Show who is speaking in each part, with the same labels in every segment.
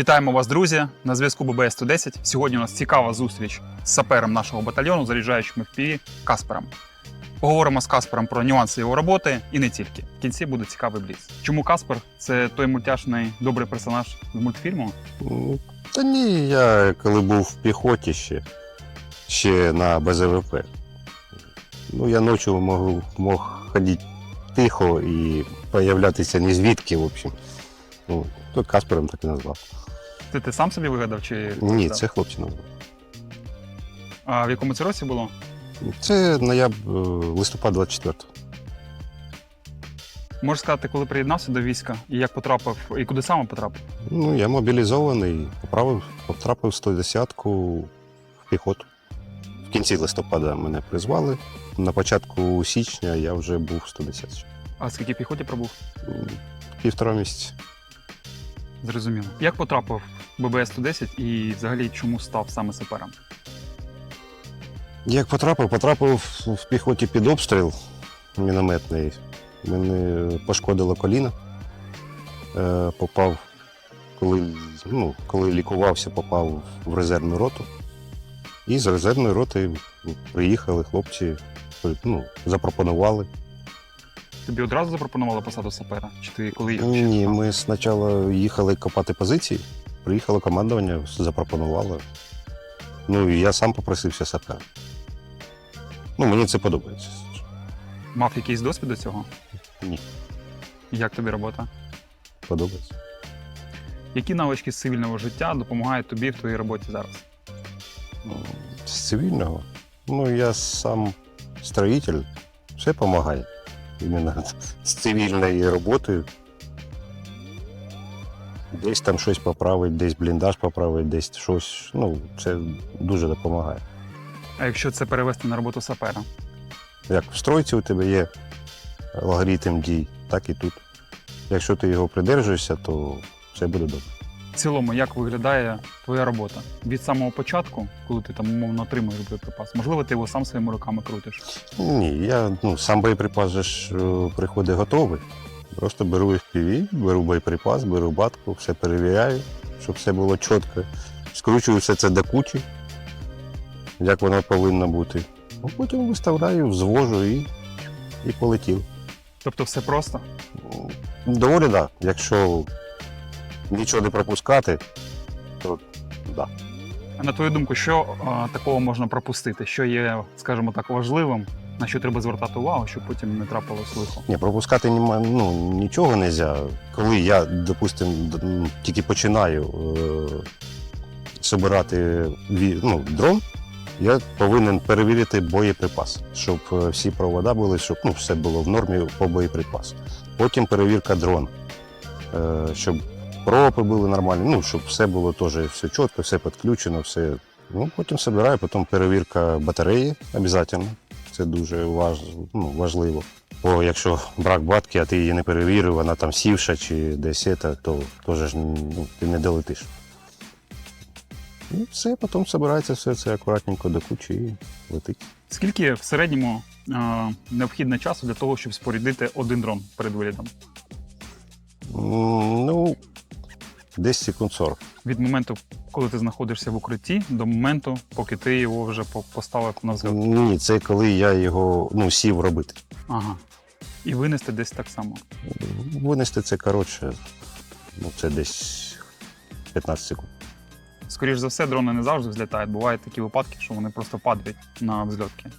Speaker 1: Вітаємо вас, друзі! На зв'язку ББС 110. Сьогодні у нас цікава зустріч з сапером нашого батальйону, заряджаючим FPV Каспером. Поговоримо з Каспером про нюанси його роботи і не тільки. В кінці буде цікавий бліц. Чому Каспер це той мультяшний добрий персонаж з мультфільму?
Speaker 2: Та ні, я коли був в піхоті ще, ще на БЗВП. Ну, я ночі мог, мог ходити тихо і появлятися ні звідки, в общем. Ну, то Каспером так і назвав.
Speaker 1: Це ти сам собі вигадав чи
Speaker 2: Ні, це хлопці назвав.
Speaker 1: А в якому це році було?
Speaker 2: Це нояб, е, листопад 24
Speaker 1: Можеш сказати, коли приєднався до війська і як потрапив, і куди саме потрапив?
Speaker 2: Ну, я мобілізований, поправив, потрапив в 110-ку в піхоту. В кінці листопада мене призвали. На початку січня я вже був 110
Speaker 1: А скільки піхоті пробув?
Speaker 2: Півтора місяця.
Speaker 1: Зрозуміло. Як потрапив в ББС 110 і взагалі чому став саме сапером?
Speaker 2: Як потрапив, потрапив в піхоті під обстріл мінометний. Мене пошкодило коліно. Е, Попав, коли, ну, коли лікувався, попав в резервну роту. І з резервної роти приїхали хлопці, ну, запропонували.
Speaker 1: Тобі одразу запропонували посаду сапера? Чи ти коли їхав?
Speaker 2: Ні,
Speaker 1: шукав?
Speaker 2: ми спочатку їхали копати позиції, приїхало командування, запропонувало. Ну і я сам попросився сапера. Ну, мені це подобається.
Speaker 1: Мав якийсь досвід до цього?
Speaker 2: Ні.
Speaker 1: Як тобі робота?
Speaker 2: Подобається.
Speaker 1: Які навички з цивільного життя допомагають тобі в твоїй роботі зараз?
Speaker 2: Ну, З цивільного. Ну, я сам строїтель, все допомагає. Іменно з цивільної роботи. Десь там щось поправить, десь бліндаж поправить, десь щось. Ну, це дуже допомагає.
Speaker 1: А якщо це перевести на роботу сапера?
Speaker 2: Як в стройці у тебе є алгоритм дій, так і тут. Якщо ти його придержуєшся, то все буде добре.
Speaker 1: В цілому, як виглядає твоя робота? Від самого початку, коли ти там умовно отримуєш боєприпас, можливо, ти його сам своїми руками крутиш.
Speaker 2: Ні, я ну, сам боєприпас же ж е, приходить готовий. Просто беру FPV, беру боєприпас, беру батку, все перевіряю, щоб все було чітко. Скручую все це до кучі, як воно повинно бути. А потім виставляю, звожу і, і полетів.
Speaker 1: Тобто все просто.
Speaker 2: Доволі так. Да. Якщо нічого не пропускати, то да.
Speaker 1: А на твою думку, що а, такого можна пропустити? Що є, скажімо так, важливим, на що треба звертати увагу, щоб потім не трапилось лихо?
Speaker 2: Ні, пропускати нема, ну, нічого не можна. Коли я, допустимо, тільки починаю е, собирати ві- ну, дрон, я повинен перевірити боєприпас, щоб е, всі провода були, щоб ну, все було в нормі по боєприпасу. Потім перевірка дрон, е, щоб пропи були нормальні, ну, щоб все було теж все чітко, все підключено, все. Ну, потім собираю, потім перевірка батареї обов'язково. Це дуже важ, ну, важливо. Бо якщо брак батки, а ти її не перевірив, вона там сівша чи десь це, то теж ну, ти не долетиш. І все, потім збирається все це акуратненько до кучі і летить.
Speaker 1: Скільки в середньому а, необхідно часу для того, щоб спорядити один дрон перед вилітом?
Speaker 2: Ну, десь секунд 40.
Speaker 1: Від моменту, коли ти знаходишся в укритті, до моменту, поки ти його вже поставив на взльот.
Speaker 2: Ні, це коли я його ну, сів робити.
Speaker 1: Ага. І винести десь так само.
Speaker 2: Винести це коротше, ну, це десь 15 секунд.
Speaker 1: Скоріше за все, дрони не завжди взлітають. Бувають такі випадки, що вони просто падають на взльотки.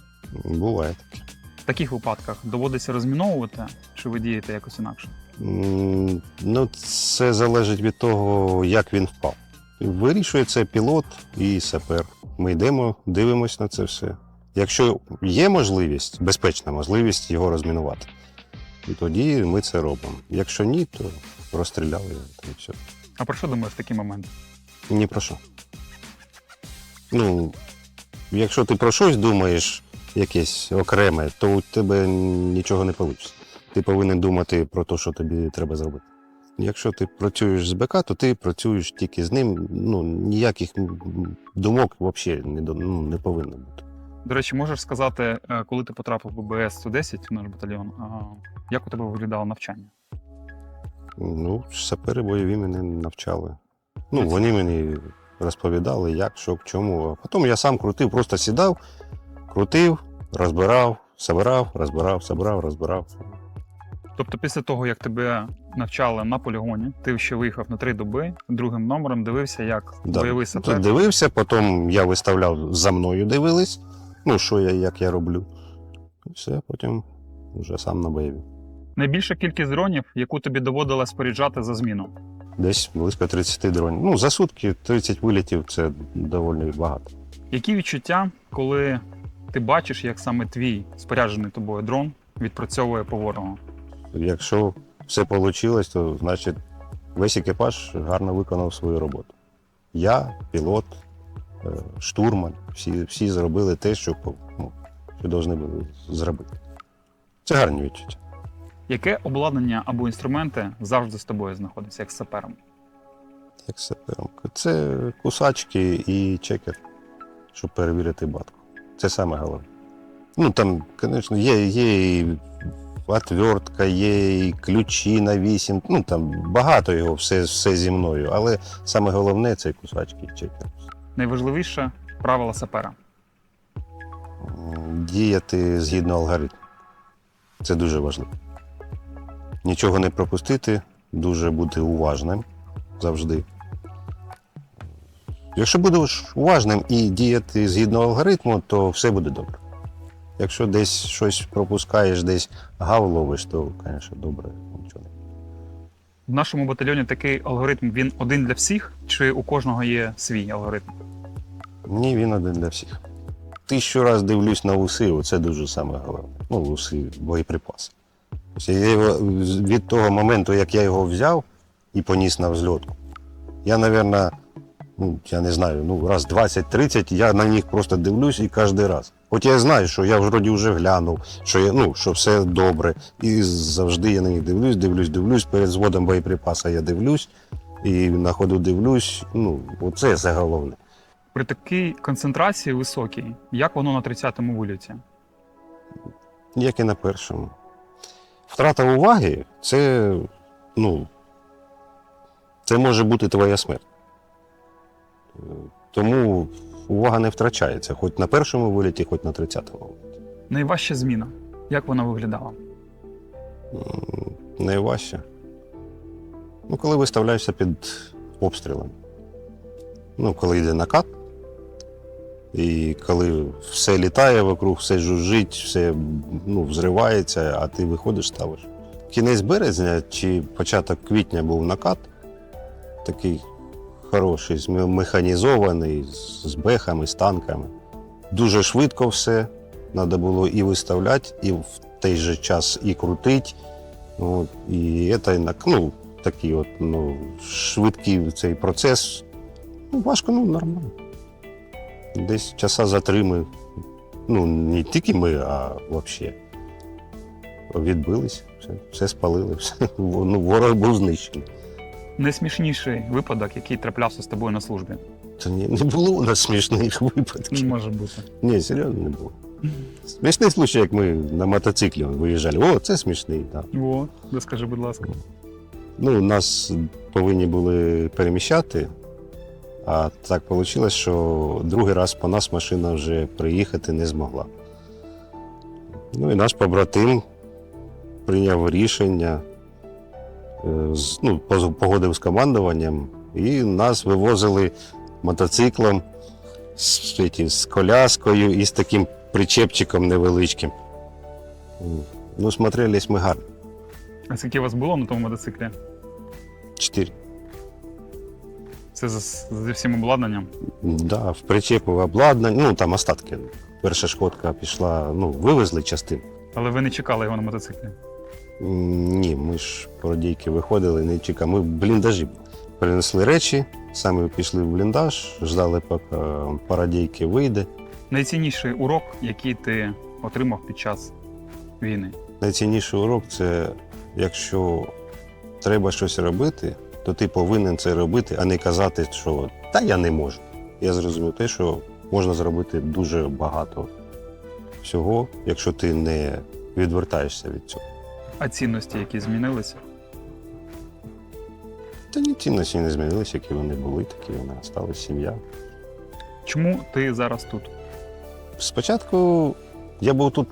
Speaker 2: Буває таке.
Speaker 1: В таких випадках доводиться розміновувати, чи ви дієте якось інакше?
Speaker 2: Ну, це залежить від того, як він впав. Вирішує це пілот і сапер. Ми йдемо, дивимося на це все. Якщо є можливість, безпечна можливість його розмінувати, і тоді ми це робимо. Якщо ні, то розстріляли і все.
Speaker 1: А про що думаєш в такий момент?
Speaker 2: Ні про що. Ну, якщо ти про щось думаєш, якесь окреме, то у тебе нічого не вийде. Ти повинен думати про те, що тобі треба зробити. Якщо ти працюєш з БК, то ти працюєш тільки з ним. Ну, ніяких думок взагалі не, ну, не повинно бути.
Speaker 1: До речі, можеш сказати, е, коли ти потрапив в ББС 110 в наш батальйон, як у тебе виглядало навчання?
Speaker 2: Ну, сапери бойові мене навчали. Ну, вони мені розповідали, як, що, к чому. А потім я сам крутив, просто сідав, крутив, розбирав, собирав, розбирав, собирав, розбирав.
Speaker 1: Тобто, після того, як тебе навчали на полігоні, ти ще виїхав на три доби, другим номером дивився, як
Speaker 2: Да.
Speaker 1: бойовий сапер.
Speaker 2: дивився, потім я виставляв за мною дивились, ну, що я, як я роблю. І все, потім вже сам на бойові.
Speaker 1: Найбільша кількість дронів, яку тобі доводилось споряджати за зміну.
Speaker 2: Десь близько 30 дронів. Ну, за сутки 30 вилітів це доволі багато.
Speaker 1: Які відчуття, коли ти бачиш, як саме твій споряджений тобою дрон відпрацьовує по ворогу?
Speaker 2: Якщо все вийшло, то значить весь екіпаж гарно виконав свою роботу. Я, пілот, е, штурман, всі, всі зробили те, що, ну, що повинні були зробити. Це гарні відчуття.
Speaker 1: Яке обладнання або інструменти завжди з тобою знаходиться, як з сапером?
Speaker 2: Як сапером. Це кусачки і чекер, щоб перевірити батку. Це саме головне. Ну там, звісно, є, є і отвертка, є і ключі на вісім. Ну там багато його, все, все зі мною. Але саме головне це кусачки чекер.
Speaker 1: Найважливіше правило сапера.
Speaker 2: Діяти згідно алгоритму. Це дуже важливо. Нічого не пропустити, дуже бути уважним завжди. Якщо будеш уважним і діяти згідно алгоритму, то все буде добре. Якщо десь щось пропускаєш, десь гав ловиш, то, звісно, добре, нічого.
Speaker 1: В нашому батальйоні такий алгоритм він один для всіх, чи у кожного є свій алгоритм?
Speaker 2: Ні, він один для всіх. Тисячу раз дивлюсь на уси, оце дуже саме головне. Ну, уси, боєприпаси. Тобто Я його, від того моменту, як я його взяв і поніс на взльотку, я, напевно, ну, я не знаю, ну, раз 20-30 я на них просто дивлюсь і кожен раз. От я знаю, що я вроді вже глянув, що, я, ну, що все добре. І завжди я на них дивлюсь, дивлюсь, дивлюсь, перед зводом боєприпаса я дивлюсь, і на ходу дивлюсь. Ну, оце все головне.
Speaker 1: При такій концентрації високій, як воно на 30-му виліті?
Speaker 2: як і на першому. Втрата уваги це, ну, це може бути твоя смерть. Тому увага не втрачається, хоч на першому виліті, хоч на 30-му.
Speaker 1: Найважча зміна. Як вона виглядала?
Speaker 2: М, Найважче. Ну, коли виставляєшся під обстрілом. Ну, коли йде накат, і коли все літає вокруг, все жужжить, все ну, взривається, а ти виходиш, ставиш. Кінець березня чи початок квітня був накат, такий хороший, механізований, з бехами, з танками. Дуже швидко все. Треба було і виставляти, і в той же час і крутити. От, і це ну, такий от, ну, швидкий цей процес. Ну, важко, ну нормально. Десь часа за три ми, ну, не тільки ми, а взагалі. Відбились, все, все спалили, все. Ну, ворог був знищений.
Speaker 1: Найсмішніший випадок, який траплявся з тобою на службі.
Speaker 2: Та ні, не було у нас смішних випадків.
Speaker 1: Може бути.
Speaker 2: Ні, серйозно не було. Смішний случай, як ми на мотоциклі виїжджали. О, це смішний, так.
Speaker 1: О, розкажи, будь ласка.
Speaker 2: Ну, нас повинні були переміщати, а так вийшло, що другий раз по нас машина вже приїхати не змогла. Ну і наш побратим прийняв рішення, ну, погодив з командуванням, і нас вивозили мотоциклом з, з коляскою і з таким причепчиком невеличким. Ну, смотрелись ми гарно.
Speaker 1: А скільки у вас було на тому мотоциклі?
Speaker 2: Чотири.
Speaker 1: Це з, зі всім обладнанням.
Speaker 2: Да, в причепу обладнання, ну там остатки. Перша шкодка пішла, ну, вивезли частину.
Speaker 1: Але ви не чекали його на мотоциклі.
Speaker 2: Ні, ми ж породійки виходили, не чекали. Ми в бліндажі принесли речі, самі пішли в бліндаж, ждали, поки парадійки вийде.
Speaker 1: Найцінніший урок, який ти отримав під час війни.
Speaker 2: Найцінніший урок це якщо треба щось робити, то ти повинен це робити, а не казати, що та я не можу. Я зрозумів те, що можна зробити дуже багато всього, якщо ти не відвертаєшся від цього.
Speaker 1: А цінності, які змінилися.
Speaker 2: Та ні, цінності не змінилися, які вони були, такі вони стали сім'я.
Speaker 1: Чому ти зараз тут?
Speaker 2: Спочатку я був тут,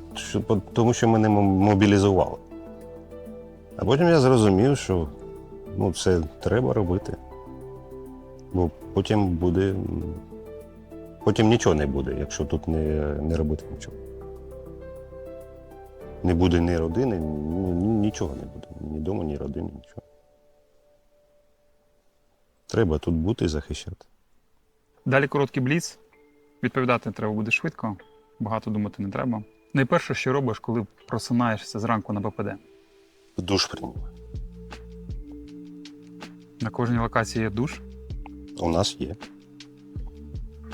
Speaker 2: тому що мене мобілізували. А потім я зрозумів, що ну, це треба робити. Бо потім буде. Потім нічого не буде, якщо тут не, не робити нічого. Не буде ні родини, ні, ні- нічого не буде. Ні дому, ні родини, нічого. Треба тут бути і захищати.
Speaker 1: Далі короткий бліц. Відповідати треба буде швидко, багато думати не треба. Найперше, що робиш, коли просинаєшся зранку на БПД.
Speaker 2: Душ прийму.
Speaker 1: На кожній локації є душ.
Speaker 2: У нас є.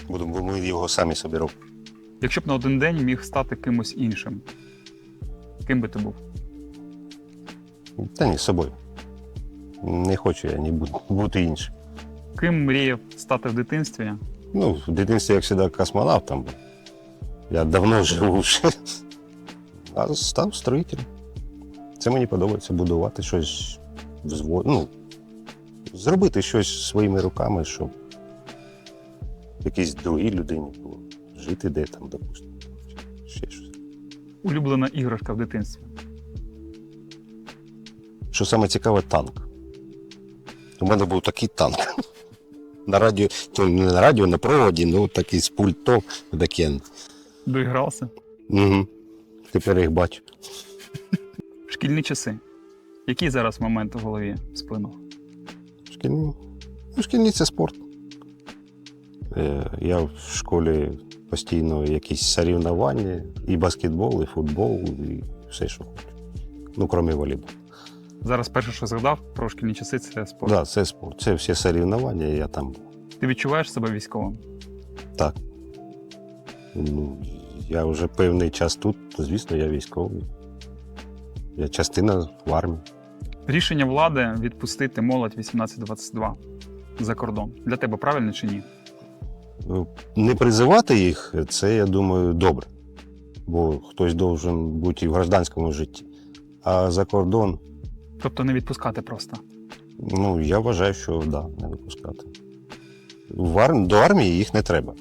Speaker 2: Будемо, бо ми його самі собі робимо.
Speaker 1: Якщо б на один день міг стати кимось іншим, ким би ти був?
Speaker 2: Та ні, з собою. Не хочу я ні бути, бути іншим.
Speaker 1: Ким мріяв стати в дитинстві?
Speaker 2: Ну, в дитинстві, як завжди, космонавтом був. Я давно живу вже. А став строїтелем. Це мені подобається будувати щось взво... ну, зробити щось своїми руками, щоб якійсь другій людині було. Жити де там, допустимо. Ще щось.
Speaker 1: Улюблена іграшка в дитинстві.
Speaker 2: Що саме цікаве, танк. У мене був такий танк. На радіо, то не на радіо, на проводі, ну такий з пультом таке.
Speaker 1: Доігрався?
Speaker 2: Угу. Тепер їх бачу.
Speaker 1: Шкільні часи. Який зараз момент у голові сплинув?
Speaker 2: Шкільні. Ну, шкільні це спорт. Е, Я в школі постійно якісь соревнування, і баскетбол, і футбол, і все, що хочу. Ну, крім волейболу.
Speaker 1: Зараз перше, що згадав про шкільні часи, це спорт.
Speaker 2: Так, да, це спорт. Це всі соревнування, я там
Speaker 1: Ти відчуваєш себе військовим?
Speaker 2: Так. Ну, я вже певний час тут, то, звісно, я військовий. Я частина в армії.
Speaker 1: Рішення влади відпустити молодь 18-22 за кордон. Для тебе правильно чи ні?
Speaker 2: Не призивати їх, це, я думаю, добре. Бо хтось должен бути і в гражданському житті. А за кордон,
Speaker 1: Тобто не відпускати просто.
Speaker 2: ну, я вважаю, що да, не випускати. В ар... До армії їх не треба.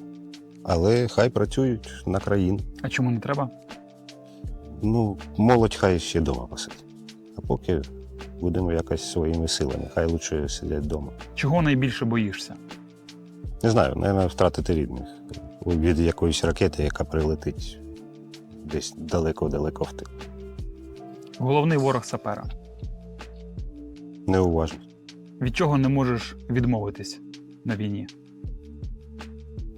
Speaker 2: Але хай працюють на країну.
Speaker 1: А чому не треба?
Speaker 2: Ну, молодь хай ще вдома посидить. А поки будемо якось своїми силами, хай лучше сидять вдома.
Speaker 1: Чого найбільше боїшся?
Speaker 2: Не знаю, мабуть, втратити рідних від якоїсь ракети, яка прилетить десь далеко-далеко в тил.
Speaker 1: Головний ворог сапера.
Speaker 2: Неуважно.
Speaker 1: Від чого не можеш відмовитись на війні?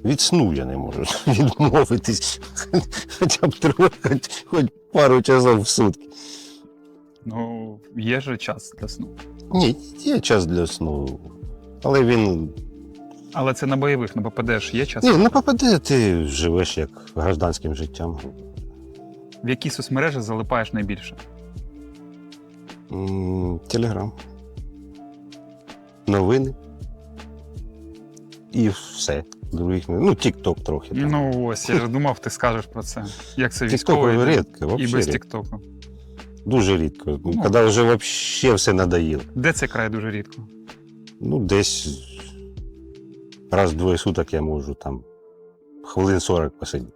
Speaker 2: Від сну я не можу відмовитись. Хоча б трохи, хоч, хоч пару часов в сутки.
Speaker 1: Ну, є же час для сну.
Speaker 2: Ні, є час для сну. Але він.
Speaker 1: Але це на бойових, на ППД ж є час.
Speaker 2: Ні, не попаде, ти живеш як гражданським життям.
Speaker 1: В які соцмережі залипаєш найбільше?
Speaker 2: М, Телеграм. Новини. І все. Других не. Ну, Тік-Ток трохи. Там.
Speaker 1: Ну ось, я ж думав, ти скажеш про це. Як це
Speaker 2: Тік-Ток
Speaker 1: військовий
Speaker 2: рідко,
Speaker 1: і
Speaker 2: вообще
Speaker 1: без
Speaker 2: рідко.
Speaker 1: Тіктоку.
Speaker 2: Дуже рідко.
Speaker 1: Ну.
Speaker 2: Коли вже вообще все надоїло.
Speaker 1: Де цей край дуже рідко?
Speaker 2: Ну, десь раз в двоє суток я можу там хвилин 40 посидіти.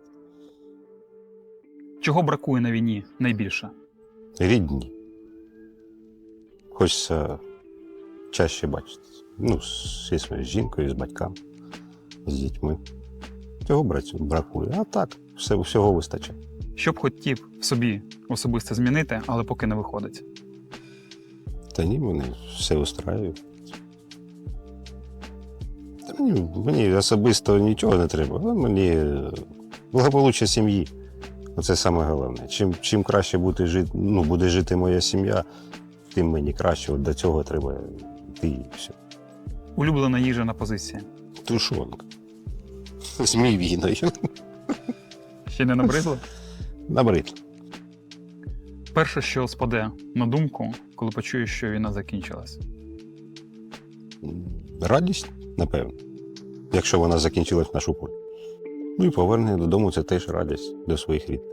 Speaker 1: Чого бракує на війні найбільше?
Speaker 2: Рідні. Хочеться чаще бачитися. Ну, з зі своєю жінкою, з батьками, з дітьми. Цього бракує. А так, все, всього вистачає.
Speaker 1: Що б хотів в собі особисто змінити, але поки не виходить.
Speaker 2: Та ні, мене все устраює. Мені, особисто нічого не треба, але мені е, благополуччя сім'ї. Оце саме головне. Чим, чим краще буде жити, ну, буде жити моя сім'я, тим мені краще. От до цього треба йти і все.
Speaker 1: Улюблена їжа на позиції.
Speaker 2: Тушонка. З мівіною.
Speaker 1: Ще не набридло?
Speaker 2: Набрид.
Speaker 1: Перше, що спаде на думку, коли почуєш, що війна закінчилась.
Speaker 2: Радість, напевно. Якщо вона закінчилась в нашу полі. Ну і повернення додому це теж радість до своїх рідних.